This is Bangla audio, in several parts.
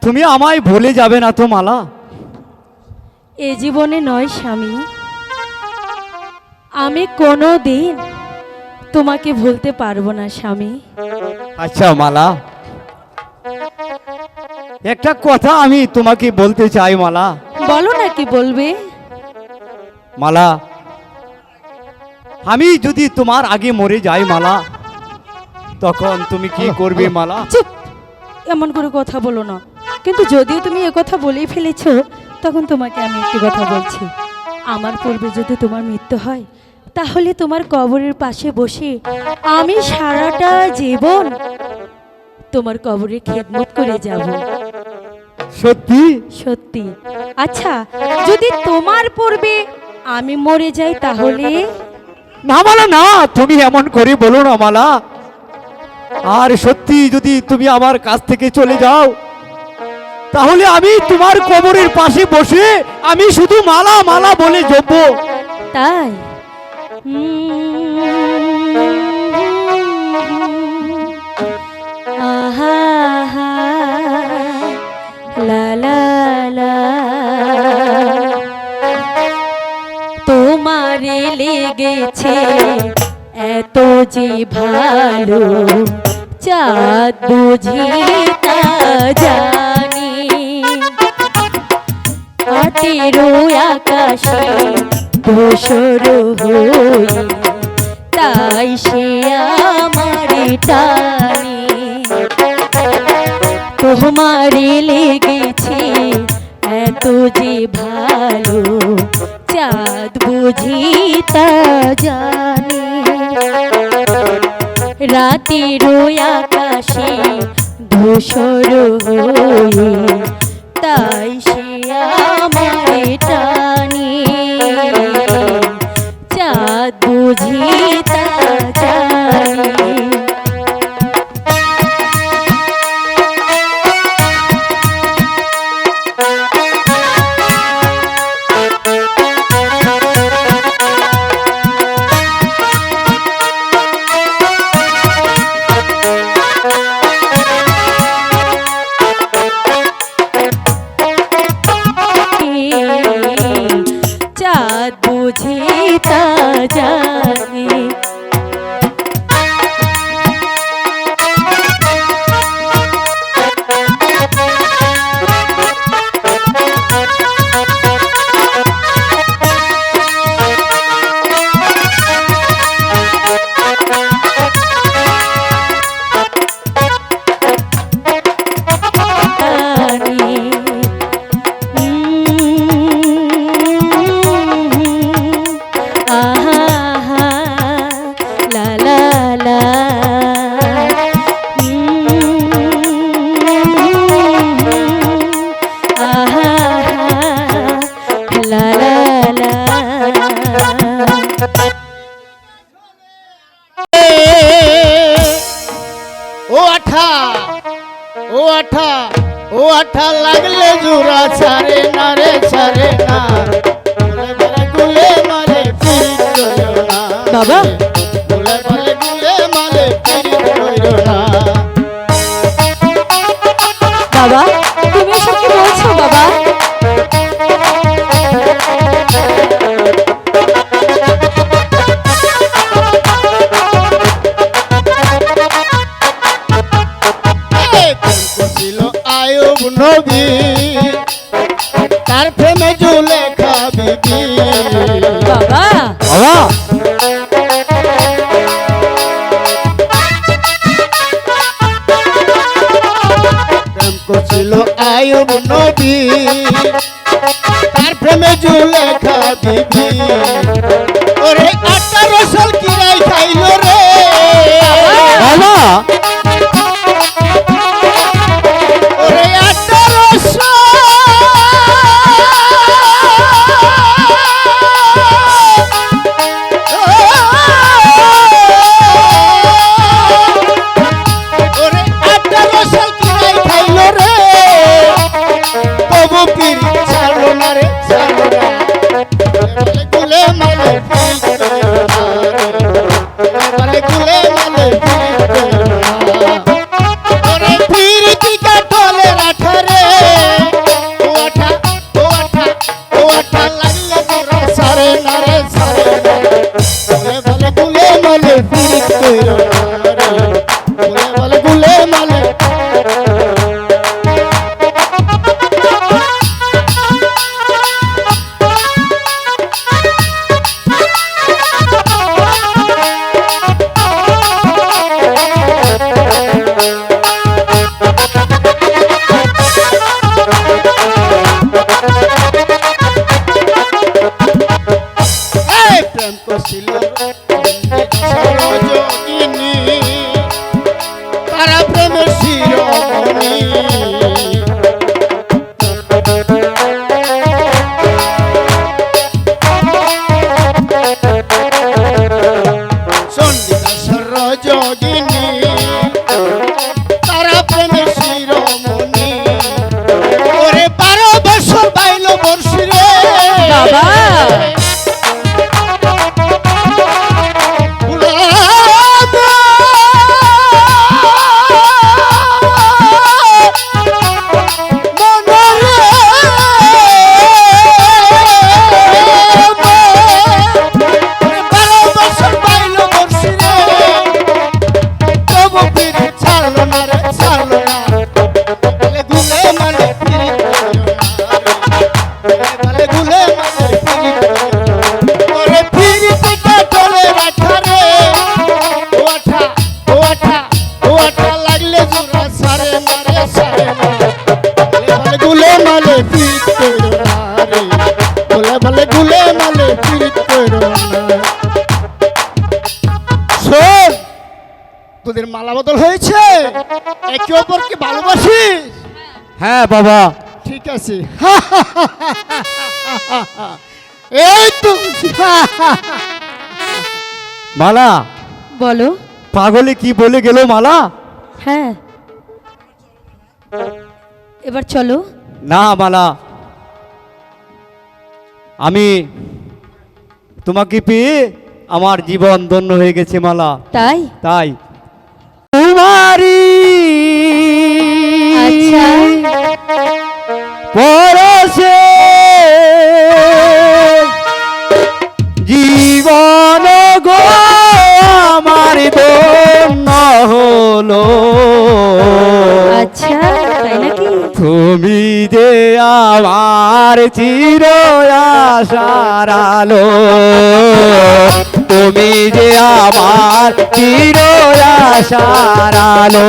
তুমি আমায় ভুলে যাবে না তো মালা। এ জীবনে নয় স্বামী। আমি কোনো দিন তোমাকে ভুলতে পারব না স্বামী। আচ্ছা মালা। একটা কথা আমি তোমাকে বলতে চাই মালা। বলো না কি বলবে? মালা আমি যদি তোমার আগে মরে যাই মালা তখন তুমি কি করবে মালা? চুপ। এমন করে কথা বলো না। কিন্তু যদিও তুমি এ কথা বলেই ফেলেছ তখন তোমাকে আমি একটি কথা বলছি। আমার পূর্বে যদি তোমার মৃত্যু হয় তাহলে তোমার কবরের পাশে বসে আমি সারাটা জীবন তোমার কবরে খেদমত করে যাব। সত্যি? সত্যি। আচ্ছা যদি তোমার পূর্বে আমি মরে যাই তাহলে? না মালা না তুমি এমন করে বলো না মালা। আর সত্যি যদি তুমি আমার কাছ থেকে চলে যাও তাহলে আমি তোমার কবরের পাশে বসে আমি শুধু মালা মালা বলে জপব। তাই? তোমারে লেগেছে এত যে ভালো, চাঁদ বুঝি তা জানি হাতেরো আকাশে ধূসর হয়ে তাই সে আমার টানে। তোমারে লেগেছে এত যে ভালো চাঁদ বুঝি তা জানি। রাতের আকাশে ধূসর হয়ে তাই সে আমার টানে চাঁদ বুঝি ছাড়ে না। বাবা। বাবা। আয়ুব নবী। তার প্রেমে জুলেখা বিবি ওরে আটটা রসল কিরাই খাইল রে? বাবা para বাবা। ঠিক আছে। এই তো। মালা। বলো। পাগলে কি বলে গেল মালা? হ্যাঁ। এবার চলো। না মালা। আমি তোমাকে পেয়ে আমার জীবন ধন্য হয়ে গেছে মালা। তাই? তাই। তোমারি আচ্ছা। পরশে জীবন গো আমার ধন্য হলো। আচ্ছা তুমি যে আমার চির আশার তুমি যে আমার চির আশার আলো।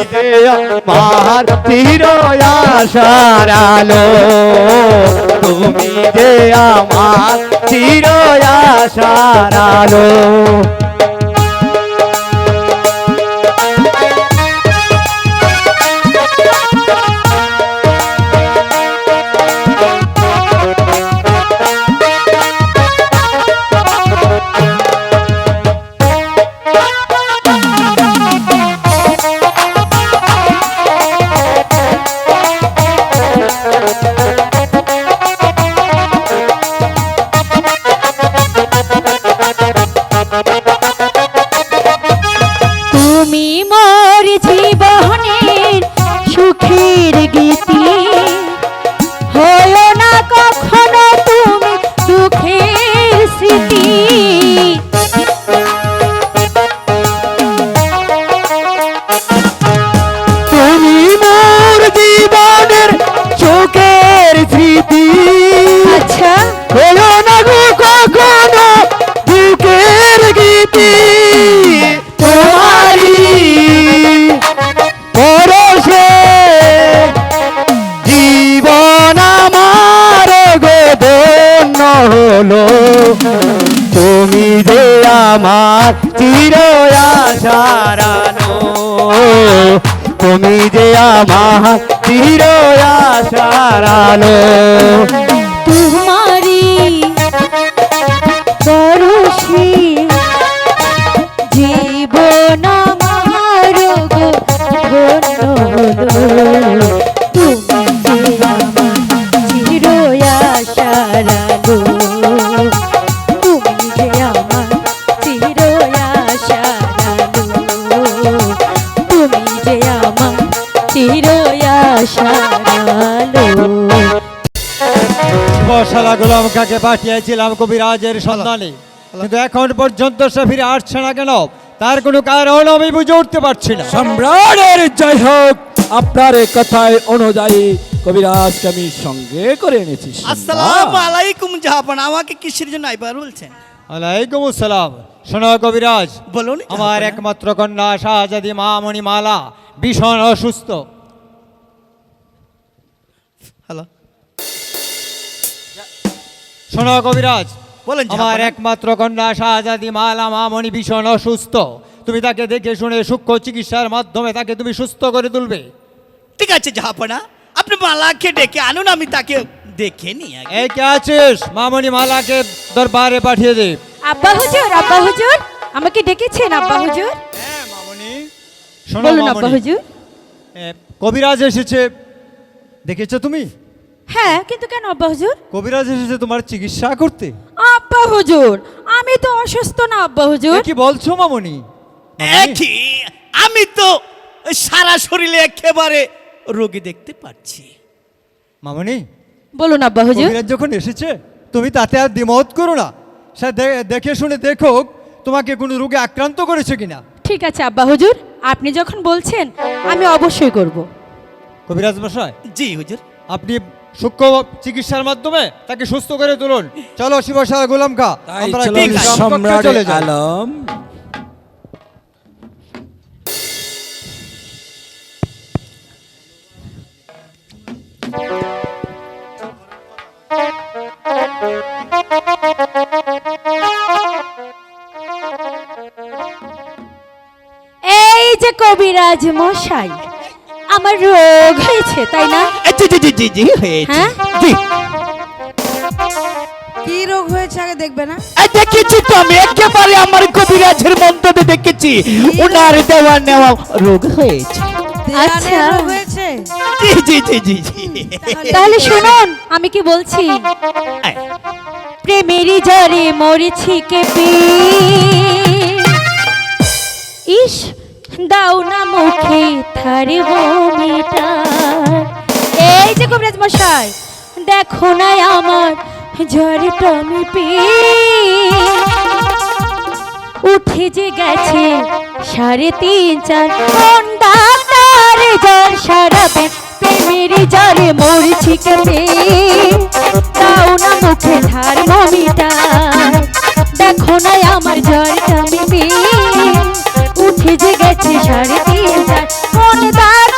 আমার চির আশার আলো। তুমি যে আমার চির আশার আমার চির আশার আলো তুমি যে আমার চির আশার আলো তোমারি পরশে জীবন আমার গো ধন্য বসালা গোলাম কাকে পাঠিয়েছিলাম কবিরাজের সন্ধানে। কিন্তু এখন পর্যন্ত সে ফিরে আসছে না কেন? তার কোনো কারণ আমি বুঝে উঠতে পারছি না। সম্রাটের জয় হোক আপনার কথায় অনুযায়ী কবিরাজকে আমি সঙ্গে করে এনেছি আসসালামু আলাইকুম জাহাপান আমাকে কিসের জন্য আইবার বলছেন? আলাইকুম আসসালাম। শোনো কবিরাজ বলুন। আমার একমাত্র কন্যা শাহজাদি মা মণিমালা ভীষণ অসুস্থ। শোনো কবিরাজ বলেন আমার একমাত্র কন্যা শাহজাদি মালা মামনি ভীষণ অসুস্থ। তুমি তাকে দেখে শুনে সূক্ষ্ম চিকিৎসার মাধ্যমে তাকে তুমি সুস্থ করে তুলবে। ঠিক আছে ঝাপনা আপনি মালাকে ডেকে আনুন আমি তাকে দেখে নিই আগে। এই কে আছিস? মামনি মালাকে দরবারে পাঠিয়ে দে। আব্বা হুজুর আব্বা হুজুর আমাকে ডেকেছেন আব্বা হুজুর। হ্যাঁ মামনি। শোনো বলুন আব্বা হুজুর। কবিরাজ এসেছে। দেখেছ তুমি? হ্যাঁ কিন্তু কেন আব্বা হুজুর? কবিরাজ এসেছে তোমার চিকিৎসা করতে। আব্বা হুজুর আমি তো অসুস্থ না আব্বা হুজুর। এ কি বলছো মামনি? একই আমি তো সারা শরীরে একেবারে রোগী দেখতে পাচ্ছি। মামনি? বলুন আব্বা হুজুর। কবিরাজ যখন এসেছে তুমি তাতে আর দ্বিমত করো না। সে দেখে শুনে দেখো তোমাকে কোনো রোগে আক্রান্ত করেছে কিনা। ঠিক আছে আব্বা হুজুর আপনি যখন বলছেন আমি অবশ্যই করব। কবিরাজ মশাই? জি হুজুর। আপনি সূক্ষ্ম চিকিৎসার মাধ্যমে তাকে সুস্থ করে তুলুন। চলো শিবশাহ গোলাম খা আমরা সম্রাট আলম। এই যে কবিরাজ মশাই আমার রোগ হয়েছে তাই না? জি জি জি জি জি হয়েছে। হ্যাঁ? জি। কি রোগ হয়েছে আগে দেখবে না? দেখেছি তো আমি একেবারে আমার কবিরাজের মন্তব্যে দেখেছি। ওনার দেওয়া নেওয়া রোগ হয়েছে। আচ্ছা। রোগ হয়েছে? জি জি জি জি জি। তাহলে শুনুন আমি কি বলছি? এই, প্রেমেরই জরে মরেছি কেঁপে। ইস দাও মুখে থারে বমিটা এই যে কবিরাজ মশাই, দেখো না আমার ঝড়টা আমি উঠে যে গেছে সাড়ে তিন চার কোন ডাক্তারে জ্বর সারাবে, প্রেমের জ্বরে মরছি কেঁপে তাও না মুখে ধার মমিটা দেখো না আমার জ্বরটা মিমি উঠে যে গেছে সাড়ে তিন চার কোন ডাক্তারে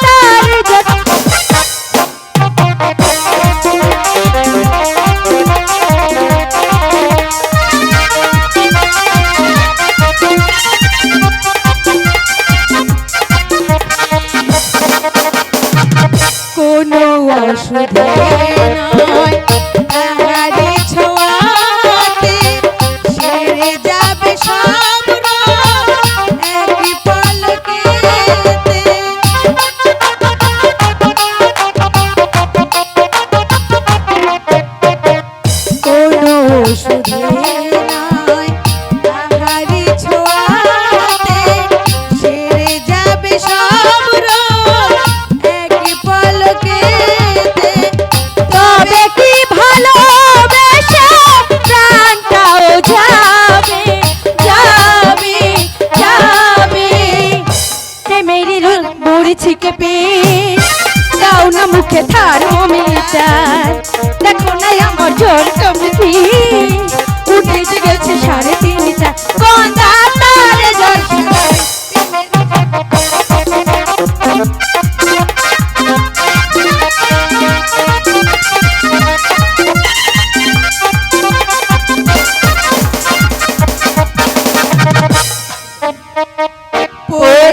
today.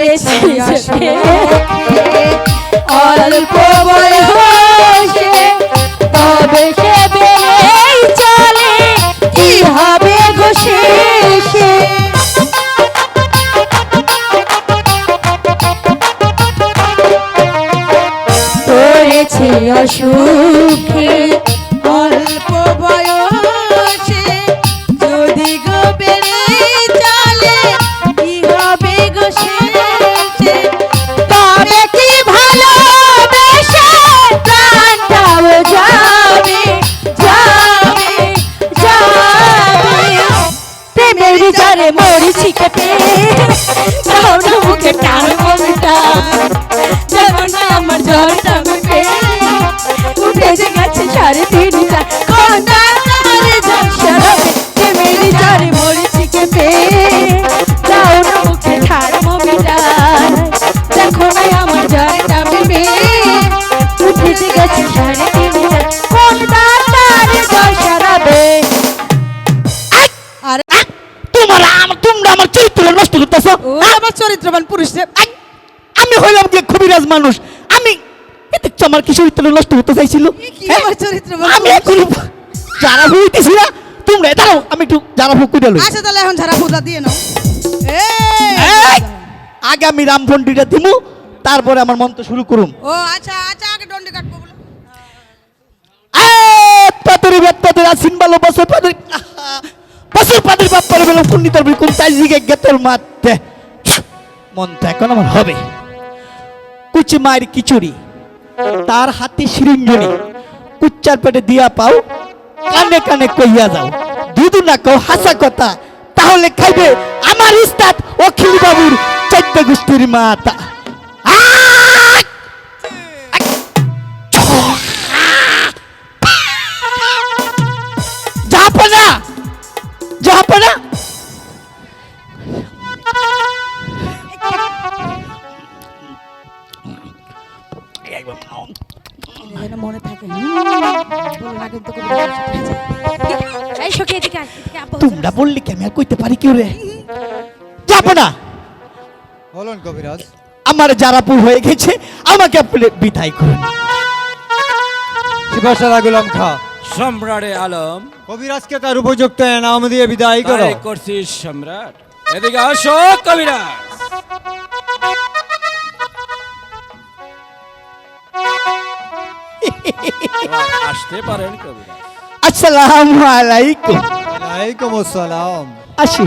嬉しいで。কেঁপে দাও না মুখে টান মনটা। আমার উঠে যে গেছে সাড়ে তিনটা মানুষ আমি দেখছ আমার কি চরিত্র নষ্ট হতে চাইছিল। হ্যাঁ? আমি যারা হইতেছি না তোমরা দাঁড়াও আমি একটু যারা করে আচ্ছা তাহলে এখন ফুটা দিয়ে নাও। আগে আমি রামফন্ডিটা দিমু তারপরে আমার মন্ত্র শুরু করুম। ও আচ্ছা আচ্ছা আগে দণ্ডি কাটবো বলো। পাতরি বেত পাতরি আসিন ভালো বছর পাতরি বছর পাতরি বাপ পরে বেলাম কুন্নি তোর কোন তাই জিগে গেতর মারতে। মন তো এখন আমার হবে। কুচি মায়ের কিচুরি তার হাতে সিরিঞ্জনি। কুচ্চার পেটে দিয়া পাও, কানে কানে কইয়া যাও। দুদু না কও হাসা কথা, তাহলে খাইবে আমার উস্তাদ অখিল বাবুর চৈত্য গোষ্ঠীর মাতা। আমার যারাপুর হয়ে গেছে আমাকে আপনি বিদায় করুন। শিবাসারা গুলাম খা। সম্রাটে আলম। কবিরাজকে তার উপযুক্ত নাম দিয়ে বিদায় করো। করছিস সম্রাট। এদিকে আসো কবিরাজ। আসতে পারেন কবিরাজ। আসসালামু আলাইকুম। ওয়ালাইকুম আসসালাম। আসি।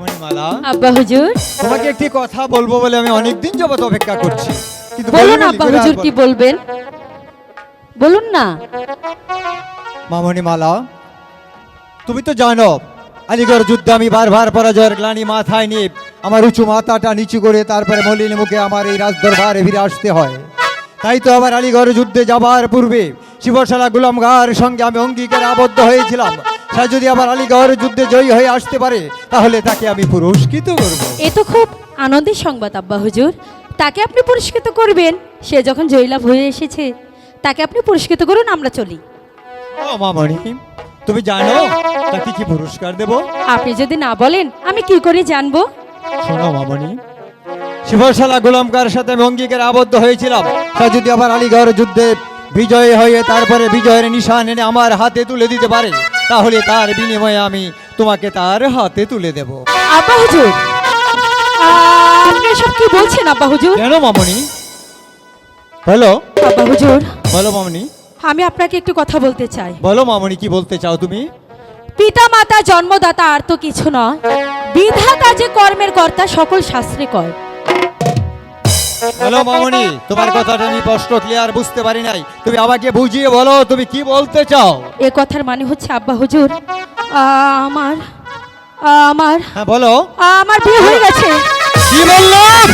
মালা। আব্বা হুজুর। তোমাকে একটি কথা বলব বলে আমি অনেকদিন যাবত অপেক্ষা করছি। কিন্তু বলুন আব্বা হুজুর কি বলবেন? বলুন না। মামনি মালা তুমি তো জানো আলিগড় যুদ্ধে আমি বারবার পরাজয়ের গ্লানি মাথায় নিয়ে আমার উঁচু মাথাটা নিচু করে তারপরে মলিন মুখে আমার এই রাজদরবারে ফিরে আসতে হয়। তাই তো আবার আলিগড় যুদ্ধে যাবার পূর্বে শিবশালা গুলামগার সঙ্গে আমি অঙ্গীকারে আবদ্ধ হয়েছিলাম। সে যদি আবার আলিগড় যুদ্ধে জয়ী হয়ে আসতে পারে তাহলে তাকে আমি পুরস্কৃত করব। এ তো খুব আনন্দের সংবাদ আব্বা হুজুর। তাকে আপনি পুরস্কৃত করবেন। সে যখন জয়লাভ হয়ে এসেছে তাকে আপনি পুরস্কৃত করুন আমরা চলি। ও মামনি তুমি জানো তাকে কি পুরস্কার দেবো? আপনি যদি না বলেন আমি কি করে জানব? শোনো মামনি শিবশালা গোলামকার সাথে আমি অঙ্গীকারে আবদ্ধ হয়েছিলাম। তা যদি আবার আলিগড় যুদ্ধে বিজয়ী হয়ে তারপরে বিজয়ের নিশান এনে আমার হাতে তুলে দিতে পারে তাহলে তার বিনিময়ে আমি তোমাকে তার হাতে তুলে দেব। আব্বা হুজুর আপনি এসব কি বলছেন আব্বা হুজুর? কেন মামনি? বলো। আব্বা হুজুর বলো মামনি। আমি আপনাকে একটু কথা বলতে চাই। বলো মামনি কি বলতে চাও তুমি? পিতা মাতা জন্মদাতা আর তো কিছু নয়। বিধাতা যে কর্মের কর্তা সকল শাস্ত্রে কয়। বলো মামনি তোমার কথাটা আমি স্পষ্ট ক্লিয়ার বুঝতে পারি নাই। তুমি আমাকে বুঝিয়ে বলো তুমি কি বলতে চাও? এ কথার মানে হচ্ছে আব্বা হুজুর আমার আমার হ্যাঁ বলো। আমার বিয়ে হয়ে গেছে। কি বললাম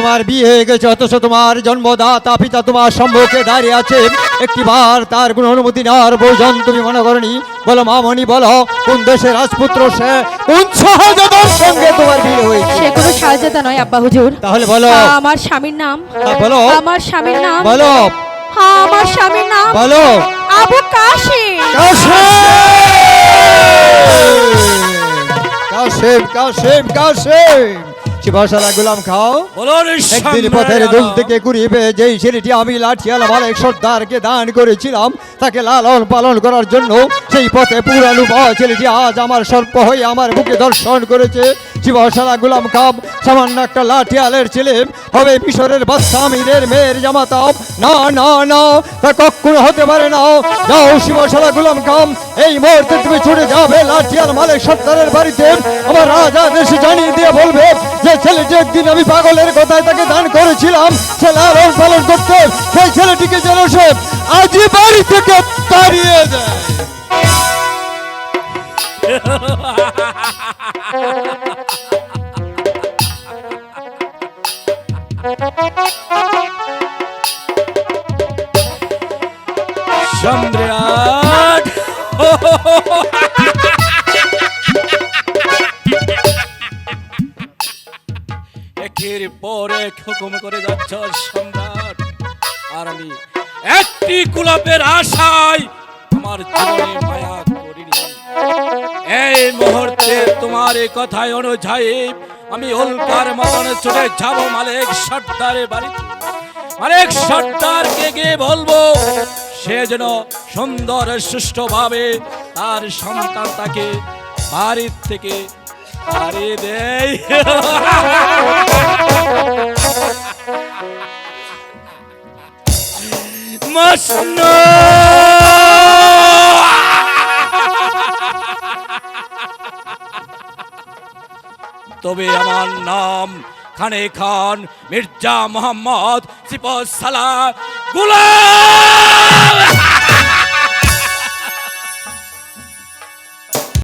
তোমার বিয়ে হয়ে গেছে অথচ তোমার জন্মদাতা পিতা তোমার সম্মুখে দাঁড়িয়ে আছে একটি বার তার কোনো অনুমতি নেওয়ার প্রয়োজন তুমি মনে করনি? বলো মামনি বলো কোন দেশের রাজপুত্র সে? কোন সহজতার সঙ্গে তোমার বিয়ে হয়েছে? সে কোনো সাহায্যতা নয় আব্বা হুজুর। তাহলে বলো। আমার স্বামীর নাম। হ্যাঁ, বলো। আমার স্বামীর নাম। বলো। আমার স্বামীর নাম বলো। আবু কাশিম। কাশেম কাশেম কাশেম। শিবাসারা গুলাম খাও। একদিন পথের দুল থেকে কুড়িয়ে যেই ছেলেটি আমি লাঠিয়াল মালিক সর্দারকে দান করেছিলাম তাকে লালন পালন করার জন্য সেই পথে পুরানো বা ছেলেটি আজ আমার সর্প হয়ে আমার বুকে দর্শন করেছে। শিবসারা গুলাম খাব সামান্য একটা লাঠিয়ালের ছেলে হবে মিশরের বাদশা আমিরের মেয়ের জামাতাব না না না তা কখনো হতে পারে না। যাও শিবসারা গুলাম খাম এই মুহূর্তে তুমি ছুটে যাবে লাঠিয়াল মালিক সর্দারের বাড়িতে। আমার রাজা দেশে জানিয়ে দিয়ে বলবে যে ছেলেটি একদিন আমি পাগলের কথায় তাকে দান করেছিলাম, সে লালন পালন করতে, সেই ছেলেটিকে যেন সে আজই কথায় অনুযায়ী আমি উল্কার মতন চলে যাব মালিক সর্দারের বাড়িতে। মালিক সর্দারকে গিয়ে বলব? সে যেন সুন্দর সুষ্ঠুভাবে তার সন্তান তাকে বাড়ির থেকে বাড়ি দেয়। তবে আমার নাম খানে খান মির্জা মোহাম্মদ সিপসালা গুলাম।